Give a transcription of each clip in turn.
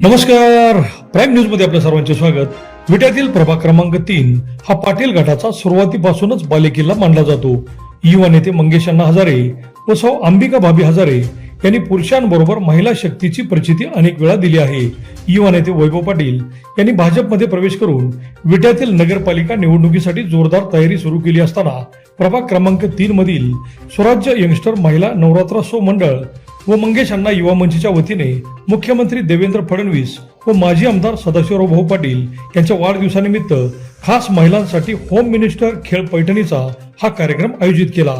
नमस्कार. प्राईम न्यूजमध्ये आपल्या सर्वांचे स्वागत. विट्यातील प्रभाग क्रमांक तीन हा पाटील गटाचा सुरुवातीपासूनच बालेकिल्ला मानला जातो. युवा नेते मंगेश अण्णा हजारे व सौ अंबिका भाभी हजारे यांनी पुरुषांबरोबर महिला शक्तीची प्रचिती अनेक वेळा दिली आहे. युवा नेते वैभव पाटील यांनी भाजपमध्ये प्रवेश करून विट्यातील नगरपालिका निवडणुकीसाठी जोरदार तयारी सुरू केली असताना प्रभाग क्रमांक तीन मधील स्वराज्य यंगस्टर महिला नवरात्रोत्सव मंडळ व मंगेश अण्णा युवा मंचच्या वतीने मुख्यमंत्री देवेंद्र फडणवीस व माजी आमदार सदाशिवराव भाऊ पाटील यांच्या वाढदिवसानिमित्त खास महिलांसाठी होम मिनिस्टर खेळ पैठणीचा हा कार्यक्रम आयोजित केला.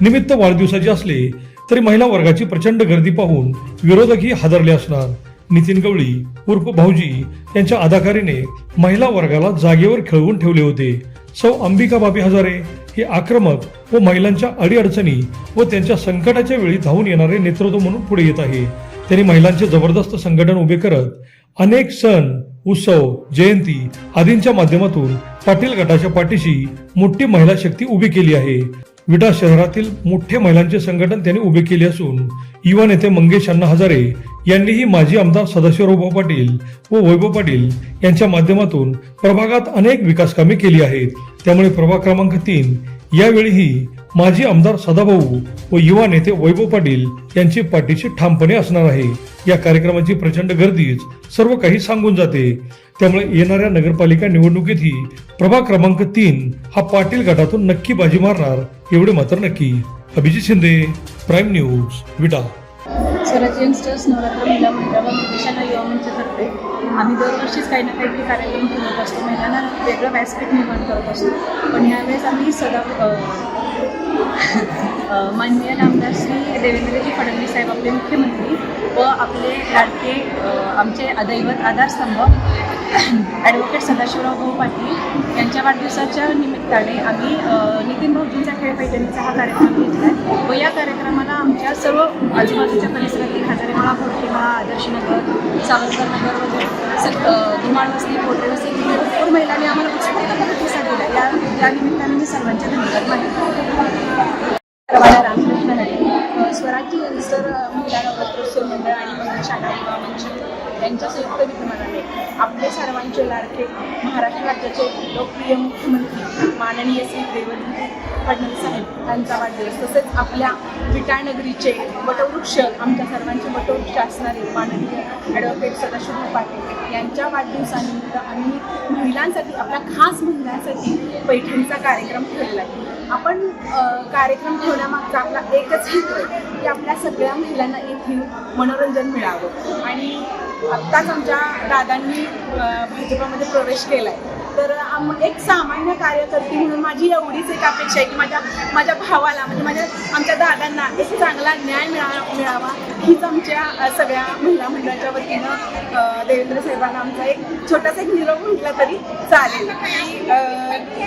निमित्त वाढदिवसाचे असले तरी महिला वर्गाची प्रचंड गर्दी पाहून विरोधकही हादरले असणार. नितीन गवळी उर्फ भाऊजी यांच्या अदाकारीने महिला वर्गाला जागेवर खेळवून ठेवले होते. सौ अंबिका बाबी हजारे हे आक्रमक व महिलांच्या अडीअडचणी व त्यांच्या संकटाच्या वेळी धावून येणारे नेतृत्व म्हणून पुढे येत आहे. त्यांनी महिलांचे जबरदस्त संघटन उभे करत अनेक सण उत्सव जयंती आदींच्या माध्यमातून पाटील गटाच्या पाठीशी मोठी महिला शक्ती उभी केली आहे. विटा शहरातील मोठे महिलांचे संघटन त्यांनी उभे केले असून युवा नेते मंगेश अण्णा हजारे यांनीही माजी आमदार सदाशिवराव पाटील व वैभव पाटील यांच्या माध्यमातून प्रभागात अनेक विकास कामे केली आहेत. त्यामुळे प्रभाग क्रमांक तीन यावेळीही माजी आमदार सदाभाऊ व युवा नेते वैभव पाटील यांची पाठीशी ठामपणे असणार आहे. या कार्यक्रमाची प्रचंड गर्दीच सर्व काही सांगून जाते. त्यामुळे येणाऱ्या नगरपालिका निवडणुकीतही प्रभाग क्रमांक तीन हा पाटील गटातून नक्की बाजी मारणार एवढे मात्र नक्की. Abhijit Shinde prime news Vita. Swaraj youngsters Navratra महिला मंडळ व मंगेशांना युवा मंचतर्फे आम्ही दरवर्षीच काही ना काही कार्यक्रम ठेवत असतो. महिलांना वेगळं व्यासपीठ निर्माण करत असतो. पण यावेळेस आम्ही सदा माननीय आमदार श्री देवेंद्रजी फडणवीस साहेब आपले मुख्यमंत्री व आपले लाडके आमचे दैवत आधारस्तंभ ॲडव्होकेट सदाशिवराव भाऊ पाटील यांच्या वाढदिवसाच्या निमित्ताने आम्ही नितीन भाऊजींचा खेळ पैठणीचा हा कार्यक्रम घेतला आहे व या कार्यक्रमाला आमच्या सर्व आजूबाजूच्या परिसरातील हजारेमाळा फोर्टीमाळा आदर्शनगर सावरकरनगर वगैरे सग धुमाळ वस्ती पोटे वस्ती भरपूर महिलांनी आम्हाला उत्सुकता प्रतिसाद दिला. या या निमित्ताने मी सर्वांच्या धन्यवाद मानते. रामकृष्ण स्वराज्य सर अ, महिला नवरात्रोत्सव मंडळ आणि मंगल शाखा युवा मंच यांच्या संयुक्त विद्यमानाने आपले सर्वांचे लाडके महाराष्ट्र राज्याचे लोकप्रिय मुख्यमंत्री माननीय श्री देवेंद्र फडणवीस साहेब यांचा वाढदिवस तसेच आपल्या विटाळनगरीचे वटवृक्ष आमच्या सर्वांचे वटवृक्ष असणारे माननीय ॲडव्होकेट सदाशिव पाटील यांच्या वाढदिवसानिमित्त आम्ही महिलांसाठी आपल्या खास महिलांसाठी पैठणीचा कार्यक्रम ठेवला आहे. आपण कार्यक्रम ठेवण्यामागचा आपला एकच हेतू आहे की आपल्या सगळ्या महिलांना येथील मनोरंजन मिळावं. आणि आत्ताच आमच्या दादांनी भाजपामध्ये प्रवेश केला आहे तर आम एक सामान्य कार्यकर्ती म्हणून माझी एवढीच एक अपेक्षा आहे की माझ्या माझ्या भावाला म्हणजे माझ्या आमच्या दादांना एक चांगला न्याय मिळा मिळावा. हीच आमच्या सगळ्या महिला मंडळाच्या वतीनं देवेंद्र साहेबांना आमचा एक छोटासा एक निरोप म्हटला तरी चालेल.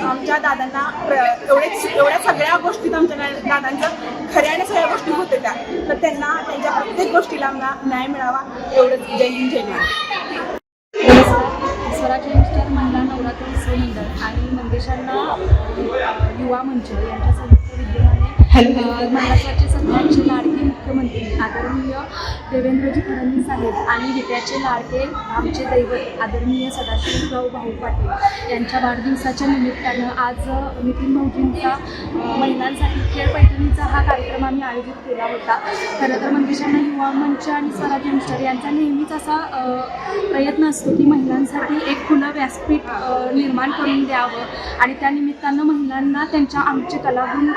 आमच्या दादांना प्र एवढेच एवढ्या सगळ्या गोष्टीत आमच्या दादांचं खऱ्याने सगळ्या गोष्टी होत त्या. तर त्यांना त्यांच्या प्रत्येक गोष्टीला आम्हाला न्याय मिळावा एवढंच. जय हिंद जय स्वराज यंगस्टर महिला नवरात्र उत्सव मंडळ आणि मंगेशांना युवा मंच यांच्या संयुक्त विद्यमाने महाराष्ट्राचे सध्याचे लाडके मुख्यमंत्री आदरणीय देवेंद्रजी फडणवीस आहेत आणि विद्याचे लाडके आमचे दैवत आदरणीय सदाशिवराव भाऊ पाटील यांच्या वाढदिवसाच्या निमित्तानं आज नितीन भाऊजींचा महिलांसाठी खेळ पैठणीचा हा कार्यक्रम आम्ही आयोजित केला होता. खरं तर मंगेशांना युवा मंच आणि स्वराज्य यंगस्टर यांचा नेहमीच असा प्रयत्न असतो की महिलांसाठी एक खुलं व्यासपीठ निर्माण करून द्यावं आणि त्या निमित्तानं महिलांना त्यांच्या आमचे कलागुण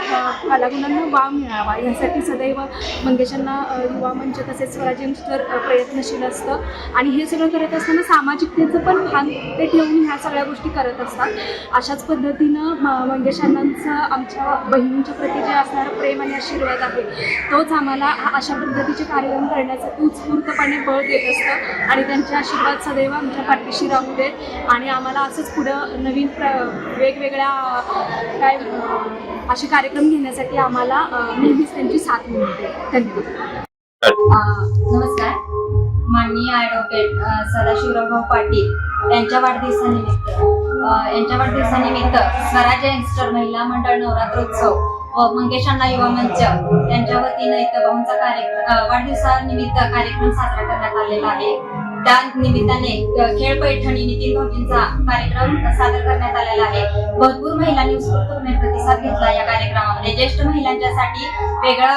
कलागुण मुलांना वाव मिळावा यासाठी सदैव मंगेशांना युवा मंच तसेच स्वराज्य यंगस्टर प्रयत्नशील असतं. आणि हे सगळं करत असताना सामाजिकतेचं पण भान ते ठेवून ह्या सगळ्या गोष्टी करत असतात. अशाच पद्धतीनं म- मंगेशांनांचं आमच्या बहिणींच्या प्रती जे असणारं प्रेम आणि आशीर्वाद आहे तोच आम्हाला अशा पद्धतीचे कार्यक्रम करण्याचं उत्स्फूर्तपणे बळ देत असतं. आणि त्यांचे आशीर्वाद सदैव आमच्या पाठीशी राहू देत. आणि आम्हाला असंच पुढं नवीन प्र वेगवेगळ्या काय असे कार्यक्रम घेण्यासाठी आम्हाला अं, नेहमीच त्यांची साथ मिळते. धन्यवाद. नमस्कार. माननीय ॲडव्होकेट सदाशिवराव पाटील यांच्या वाढदिवसानिमित्त यांच्या वाढदिवसानिमित्त स्वराज्य यंगस्टर महिला मंडळ नवरात्रोत्सव व मंगेशांना युवा मंच यांच्या वतीनं इथं भाऊंचा कार्यक्रम वाढदिवसानिमित्त कार्यक्रम साजरा करण्यात आलेला आहे. डान्स निमित्ताने खेळ पैठणी नितीन भाऊजींचा कार्यक्रम सादर करण्यात आलेला आहे. भरपूर महिलांनी उत्स्फूर्तपणे प्रतिसाद घेतला या कार्यक्रमामध्ये. ज्येष्ठ महिलांच्यासाठी वेगळा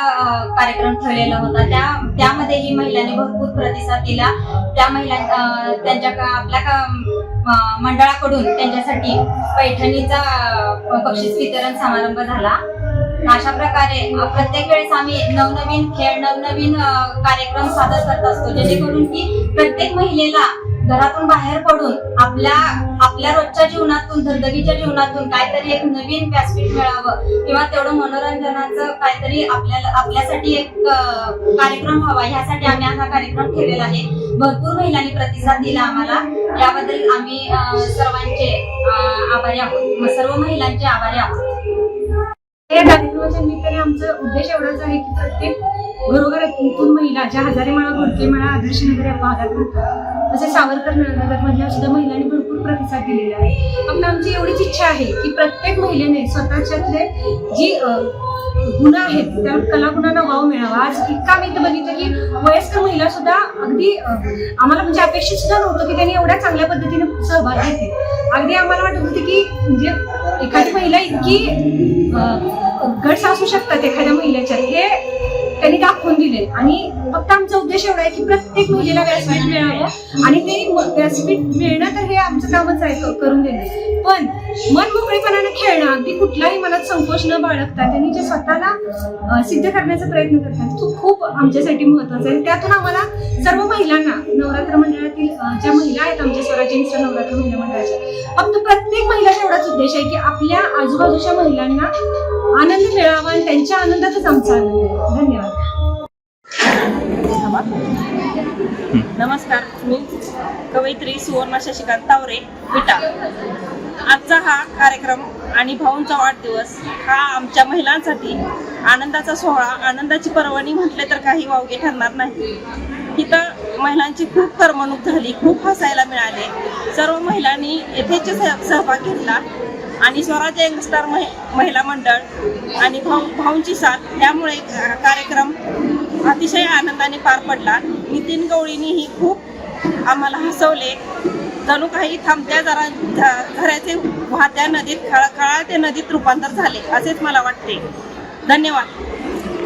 कार्यक्रम ठेवलेला होता. त्या त्यामध्येही महिलांनी भरपूर प्रतिसाद दिला. त्या महिला त्यांच्या आपल्या मंडळाकडून त्यांच्यासाठी पैठणीचा बक्षीस वितरण समारंभ झाला. अशा प्रकारे प्रत्येक वेळेस आम्ही नवनवीन खेळ नवनवीन कार्यक्रम सादर करत असतो जेणेकरून की प्रत्येक महिलेला घरातून बाहेर पडून आपल्या आपल्या रोजच्या जीवनातून धगधगीच्या जीवनातून काहीतरी एक नवीन व्यासपीठ मिळावं किंवा तेवढं मनोरंजनाचं काहीतरी आपल्याला आपल्यासाठी एक कार्यक्रम हवा ह्यासाठी आम्ही हा कार्यक्रम ठेवलेला आहे. भरपूर महिलांनी प्रतिसाद दिला आम्हाला. याबद्दल आम्ही सर्वांचे आभारी आहोत. सर्व महिलांचे आभारी आहोत. या कार्यक्रमाच्या निमित्ताने आमचा उद्देश एवढाच आहे की प्रत्येक घरोघरातून महिला ज्या हजारे माळा घोडके माळा आदर्श नगर या भागात राहतात तसे सावरकर नगर मधल्या सुद्धा महिलांनी भरपूर प्रतिसाद दिलेला आहे. फक्त आमची एवढीच इच्छा आहे की प्रत्येक महिलेने स्वतःच्यातले जी गुण आहेत त्या कलागुणांना वाव मिळावा. आज इतका मी इथं बघितलं की वयस्कर महिला सुद्धा अगदी आम्हाला म्हणजे अपेक्षित सुद्धा नव्हतं की त्यांनी एवढ्या चांगल्या पद्धतीने सहभाग घेतले. अगदी आम्हाला वाटत होतं की म्हणजे एखादी महिला इतकी गट्स असू शकतात एखाद्या महिलेच्या हे त्यांनी दाखवून दिले आणि फक्त आमचा उद्देश एवढा आहे की प्रत्येक मुलीला व्यासपीठ मिळावं आणि ते व्यासपीठ मिळणं तर हे आमचं कामच आहे करून देणं. पण मन मोकळेपणाने खेळणं अगदी कुठलाही मनात संकोच न बाळगता त्यांनी जे स्वतःला सिद्ध करण्याचा प्रयत्न करतात तो खूप आमच्यासाठी महत्त्वाचा आहे. त्यातून आम्हाला सर्व महिलांना नवरात्र मंडळातील ज्या महिला आहेत आमच्या स्वराज्यांच्या नवरात्र महिला मंडळाच्या फक्त प्रत्येक महिलाचा एवढाच उद्देश आहे की आपल्या आजूबाजूच्या महिलांना आनंद मिळावा आणि त्यांच्या आनंदातच आमचा आनंद आहे. धन्यवाद. नमस्कार मी कवयित्री सुवर्णा शशिकांत तावरे विटा. आजचा हा कार्यक्रम आणि भाऊंचा वाढदिवस हा आमच्या महिलांसाठी आनंदाचा सोहळा आनंदाची पर्वणी म्हटले तर काही वावगे ठरणार नाही. इथं महिलांची खूप करमणूक झाली खूप हसायला मिळाले. सर्व महिलांनी येथेच सहभाग घेतला आणि स्वराज्य यंगस्टार महि- महिला मंडळ आणि भाऊ भाऊंची साथ. यामुळे कार्यक्रम आनंदाने पार पडला. नितीन गवळींनीही खूप आम्हाला हसवले. जणू काही थांबत्या जरा झ- झऱ्याचे वाहत्या नदीत खळखळा ते नदीत रूपांतर झाले असेच मला वाटते. धन्यवाद.